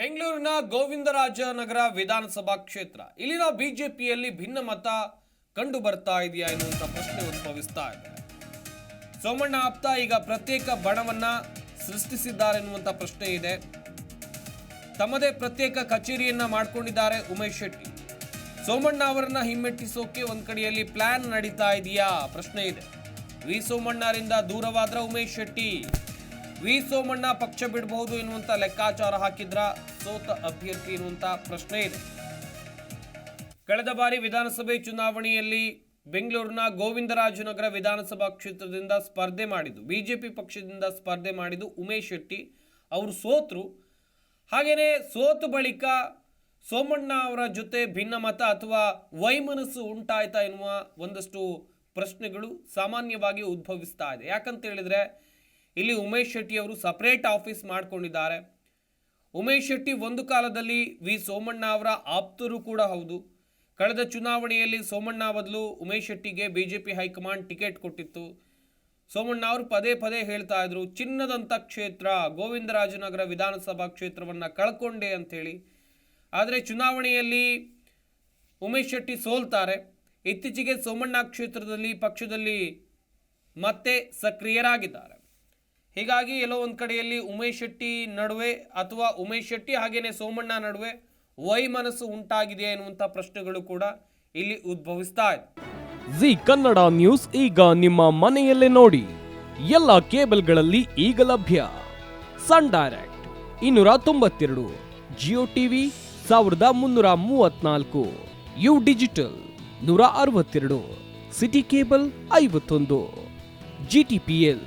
ಬೆಂಗಳೂರಿನ ಗೋವಿಂದರಾಜನಗರ ವಿಧಾನಸಭಾ ಕ್ಷೇತ್ರ. ಇಲ್ಲಿನ ಬಿಜೆಪಿಯಲ್ಲಿ ಭಿನ್ನ ಮತ ಕಂಡು ಬರ್ತಾ ಇದೆಯಾ ಎನ್ನುವಂತ ಪ್ರಶ್ನೆ ಉದ್ಭವಿಸ್ತಾ ಇದೆ. ಸೋಮಣ್ಣ ಆಪ್ತ ಈಗ ಪ್ರತ್ಯೇಕ ಬಣವನ್ನ ಸೃಷ್ಟಿಸಿದ್ದಾರೆ ಎನ್ನುವಂತ ಪ್ರಶ್ನೆ ಇದೆ. ತಮ್ಮದೇ ಪ್ರತ್ಯೇಕ ಕಚೇರಿಯನ್ನ ಮಾಡ್ಕೊಂಡಿದ್ದಾರೆ ಉಮೇಶ್ ಶೆಟ್ಟಿ. ಸೋಮಣ್ಣ ಅವರನ್ನ ಹಿಮ್ಮೆಟ್ಟಿಸೋಕೆ ಒಂದ್ ಕಡೆಯಲ್ಲಿ ಪ್ಲಾನ್ ನಡೀತಾ ಇದೆಯಾ ಪ್ರಶ್ನೆ ಇದೆ. ವಿ ಸೋಮಣ್ಣರಿಂದ ದೂರವಾದ್ರ ಉಮೇಶ್ ಶೆಟ್ಟಿ. ವಿ ಸೋಮಣ್ಣ ಪಕ್ಷ ಬಿಡಬಹುದು ಎನ್ನುವಂತ ಲೆಕ್ಕಾಚಾರ ಹಾಕಿದ್ರ ಸೋತ ಅಭ್ಯರ್ಥಿ ಎನ್ನುವಂತ ಪ್ರಶ್ನೆ ಇದೆ. ಕಳೆದ ಬಾರಿ ವಿಧಾನಸಭೆ ಚುನಾವಣೆಯಲ್ಲಿ ಬೆಂಗಳೂರಿನ ಗೋವಿಂದರಾಜನಗರ ವಿಧಾನಸಭಾ ಕ್ಷೇತ್ರದಿಂದ ಸ್ಪರ್ಧೆ ಮಾಡಿದ್ದು, ಬಿಜೆಪಿ ಪಕ್ಷದಿಂದ ಸ್ಪರ್ಧೆ ಮಾಡಿದ್ದು ಉಮೇಶ್ ಶೆಟ್ಟಿ ಅವರು ಸೋತರು. ಹಾಗೆಯೇ ಸೋತು ಬಳಿಕ ಸೋಮಣ್ಣ ಅವರ ಜೊತೆ ಭಿನ್ನಮತ ಅಥವಾ ವೈಮನಸ್ಸು ಉಂಟಾಯ್ತಾ ಎನ್ನುವ ಒಂದಷ್ಟು ಪ್ರಶ್ನೆಗಳು ಸಾಮಾನ್ಯವಾಗಿ ಉದ್ಭವಿಸ್ತಾ ಇದೆ. ಯಾಕಂತ ಹೇಳಿದ್ರೆ ಇಲ್ಲಿ ಉಮೇಶ್ ಶೆಟ್ಟಿ ಅವರು ಸಪರೇಟ್ ಆಫೀಸ್ ಮಾಡ್ಕೊಂಡಿದ್ದಾರೆ. ಉಮೇಶ್ ಶೆಟ್ಟಿ ಒಂದು ಕಾಲದಲ್ಲಿ ವಿ ಸೋಮಣ್ಣ ಅವರ ಆಪ್ತರು ಕೂಡ ಹೌದು. ಕಳೆದ ಚುನಾವಣೆಯಲ್ಲಿ ಸೋಮಣ್ಣ ಬದಲು ಉಮೇಶ್ ಶೆಟ್ಟಿಗೆ ಬಿಜೆಪಿ ಹೈಕಮಾಂಡ್ ಟಿಕೆಟ್ ಕೊಟ್ಟಿತ್ತು. ಸೋಮಣ್ಣ ಅವರು ಪದೇ ಪದೇ ಹೇಳ್ತಾ ಇದ್ರು ಚಿನ್ನದಂಥ ಕ್ಷೇತ್ರ, ಗೋವಿಂದರಾಜನಗರ ವಿಧಾನಸಭಾ ಕ್ಷೇತ್ರವನ್ನು ಕಳ್ಕೊಂಡೆ ಅಂಥೇಳಿ. ಆದರೆ ಚುನಾವಣೆಯಲ್ಲಿ ಉಮೇಶ್ ಶೆಟ್ಟಿ ಸೋಲ್ತಾರೆ. ಇತ್ತೀಚೆಗೆ ಸೋಮಣ್ಣ ಕ್ಷೇತ್ರದಲ್ಲಿ ಪಕ್ಷದಲ್ಲಿ ಮತ್ತೆ ಸಕ್ರಿಯರಾಗಿದ್ದಾರೆ. ಹೀಗಾಗಿ ಎಲ್ಲೋ ಒಂದು ಕಡೆಯಲ್ಲಿ ಉಮೇಶ್ ಶೆಟ್ಟಿ ನಡುವೆ ಅಥವಾ ಉಮೇಶ್ ಶೆಟ್ಟಿ ಹಾಗೆಯೇ ಸೋಮಣ್ಣ ನಡುವೆ ವೈಮನಸ್ಸು ಉಂಟಾಗಿದೆ ಎನ್ನುವಂಥ ಪ್ರಶ್ನೆಗಳು ಕೂಡ ಇಲ್ಲಿ ಉದ್ಭವಿಸ್ತಾ ಇದೆ. ಜಿ ಕನ್ನಡ ನ್ಯೂಸ್ ಈಗ ನಿಮ್ಮ ಮನೆಯಲ್ಲೇ ನೋಡಿ. ಎಲ್ಲ ಕೇಬಲ್ಗಳಲ್ಲಿ ಈಗ ಲಭ್ಯ. ಸನ್ ಡೈರೆಕ್ಟ್ ಇನ್ನೂರ ತೊಂಬತ್ತೆರಡು, ಜಿಯೋ ಟಿವಿ ಸಾವಿರದ ಮುನ್ನೂರ ಮೂವತ್ನಾಲ್ಕು, ಯು ಡಿಜಿಟಲ್ ನೂರ ಅರವತ್ತೆರಡು, ಸಿಟಿ ಕೇಬಲ್ ಐವತ್ತೊಂದು ಜಿಟಿಪಿಎಲ್